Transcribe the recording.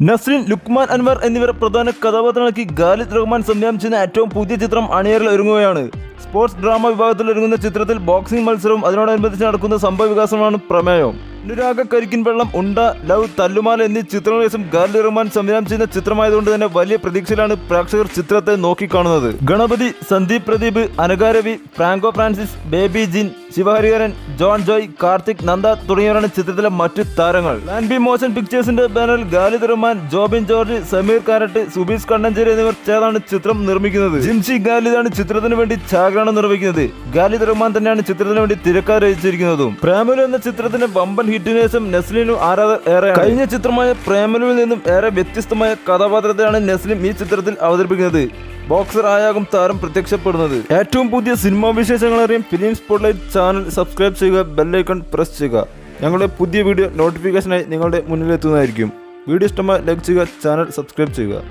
നസ്രീൻ ലുക്മാൻ അൻവർ എന്നിവർ പ്രധാന കഥാപാത്രങ്ങളാക്കി ഗാലിദ് റഹ്മാൻ സംവിധാനം ചെയ്യുന്ന ഏറ്റവും പുതിയ ചിത്രം അണിയറിൽ ഒരുങ്ങുകയാണ്. സ്പോർട്സ് ഡ്രാമ വിഭാഗത്തിൽ ഒരുങ്ങുന്ന ചിത്രത്തിൽ ബോക്സിംഗ് മത്സരവും അതിനോടനുബന്ധിച്ച് നടക്കുന്ന സംഭവ വികാസമാണ് പ്രമേയം. അനുരാഗ കരിക്കിൻ വെള്ളം ഉണ്ട. ലവ് തല്ലുമാല എന്നീ ചിത്രങ്ങൾ ഗാലി റഹ്മാൻ സംവിധാനം ചെയ്യുന്ന ചിത്രമായതുകൊണ്ട് തന്നെ വലിയ പ്രതീക്ഷയിലാണ് പ്രേക്ഷകർ ചിത്രത്തെ നോക്കിക്കാണുന്നത്. ഗണപതി സന്ദീപ് പ്രദീപ് അനകാരവി ഫ്രാങ്കോ ഫ്രാൻസിസ് ബേബി ജിൻ ശിവഹരിഹരൻ ജോൺ ജോയ് കാർത്തിക് നന്ദ തുടങ്ങിയവരാണ് ചിത്രത്തിലെ മറ്റു താരങ്ങൾ. ലാൻ ബി മോഷൻ പിക്ചേഴ്സിന്റെ ബാനറിൽ ഗാലി റഹ്മാൻ ജോബിൻ ജോർജ് സമീർ കാരട്ട് സുബീഷ് കണ്ണഞ്ചേരി എന്നിവർ ചേർന്നാണ് ചിത്രം നിർമ്മിക്കുന്നത്. ജിംഷി ഗാലിദാണ് ചിത്രത്തിന് വേണ്ടി ഛായാഗ്രഹണം നിർവഹിക്കുന്നത്. ഗാലി റഹ്മാൻ തന്നെയാണ് ചിത്രത്തിന് വേണ്ടി തിരക്കാർ രചിച്ചിരിക്കുന്നതും. പ്രേമലു എന്ന ചിത്രത്തിന്റെ വമ്പൻ നെസ്ലിനും നെസ്ലിനു ആരാധകർ ഏറെ കഴിഞ്ഞ ചിത്രമായ പ്രേമലുവിൽ നിന്നും ഏറെ വ്യത്യസ്തമായ കഥാപാത്രത്തെയാണ് നെസ്ലിം ഈ ചിത്രത്തിൽ അവതരിപ്പിക്കുന്നത്. ബോക്സർ ആയാകും താരം പ്രത്യക്ഷപ്പെടുന്നത്. ഏറ്റവും പുതിയ സിനിമാ വിശേഷങ്ങൾ അറിയാൻ ഫിലിം സ്പോട്ട്ലൈറ്റ് ചാനൽ സബ്സ്ക്രൈബ് ചെയ്യുക ബെല്ലൈക്കൺ പ്രസ് ചെയ്യുക. ഞങ്ങളുടെ പുതിയ വീഡിയോ നോട്ടിഫിക്കേഷനായി നിങ്ങളുടെ മുന്നിലെത്തുന്നതായിരിക്കും. വീഡിയോ ഇഷ്ടമായി ലൈക്ക് ചെയ്യുക ചാനൽ സബ്സ്ക്രൈബ് ചെയ്യുക.